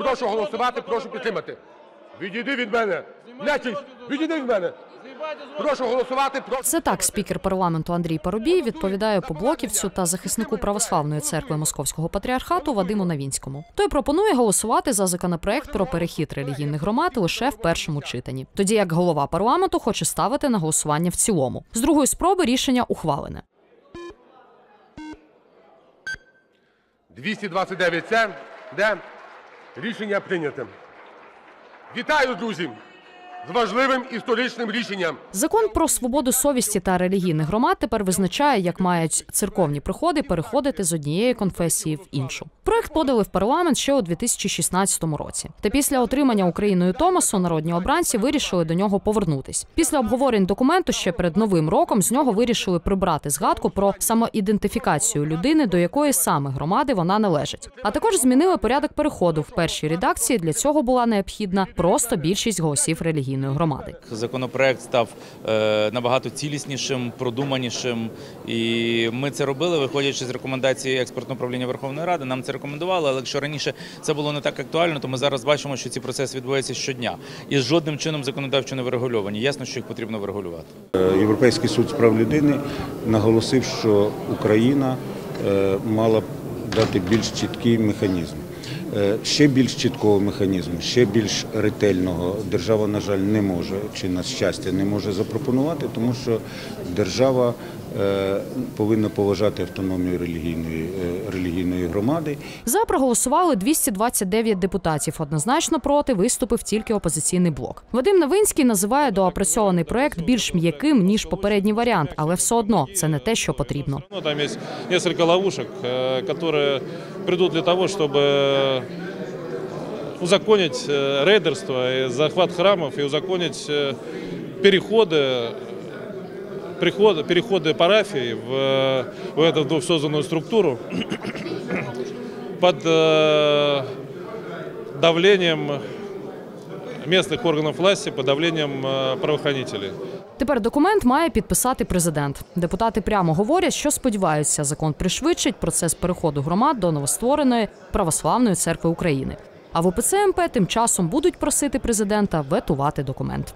Прошу голосувати, прошу підтримати. Відійди від мене. Нечисть, відійди від мене. Прошу голосувати, прошу. Це так спікер парламенту Андрій Парубій відповідає поблоківцю та захиснику православної церкви Московського патріархату Вадиму Навінському. Той пропонує голосувати за законопроект про перехід релігійних громад лише в першому читанні, тоді як голова парламенту хоче ставити на голосування в цілому. З другої спроби рішення ухвалене. 229 це, де рішення прийнято. Вітаю, друзі, з важливим історичним рішенням. Закон про свободу совісті та релігійних громад тепер визначає, як мають церковні приходи переходити з однієї конфесії в іншу. Проект подали в парламент ще у 2016 році. Та після отримання Україною Томасу народні обранці вирішили до нього повернутись. Після обговорень документу ще перед новим роком з нього вирішили прибрати згадку про самоідентифікацію людини, до якої саме громади вона належить. А також змінили порядок переходу. В першій редакції для цього була необхідна просто більшість голосів релігійної громади. Законопроект став е, набагато ціліснішим, продуманішим, і ми це робили, виходячи з рекомендацій експертного управління Верховної Ради. Нам це рекомендували. Але якщо раніше це було не так актуально, то ми зараз бачимо, що ці процеси відбуваються щодня і жодним чином законодавчо не врегульовані. Ясно, що їх потрібно врегулювати. Європейський суд з прав людини наголосив, що Україна е, мала б дати більш чіткий механізм. Е, Ще більш чіткого механізму, ще більш ретельного держава, на жаль, не може, чи на щастя, не може запропонувати, тому що держава е, повинна поважати автономію релігійної, е, релігійної громади. За проголосували 229 депутатів. Однозначно проти виступив тільки опозиційний блок. Вадим Новинський називає доопрацьований проект більш м'яким ніж попередній варіант, але все одно це не те, що потрібно. Ну, там есть несколько ловушек, э, которые придут для того, чтобы э, узаконить э, рейдерство и захват храмов и узаконить э, переходы, приходы, переходы парафий в, э, в эту вновь созданную структуру под э, давлением местных органов власти, под давлением э, правоохранителей. Тепер документ має підписати президент. Депутати прямо говорять, що сподіваються, закон пришвидшить процес переходу громад до новоствореної православної церкви України. А в УПЦ МП тим часом будуть просити президента ветувати документ.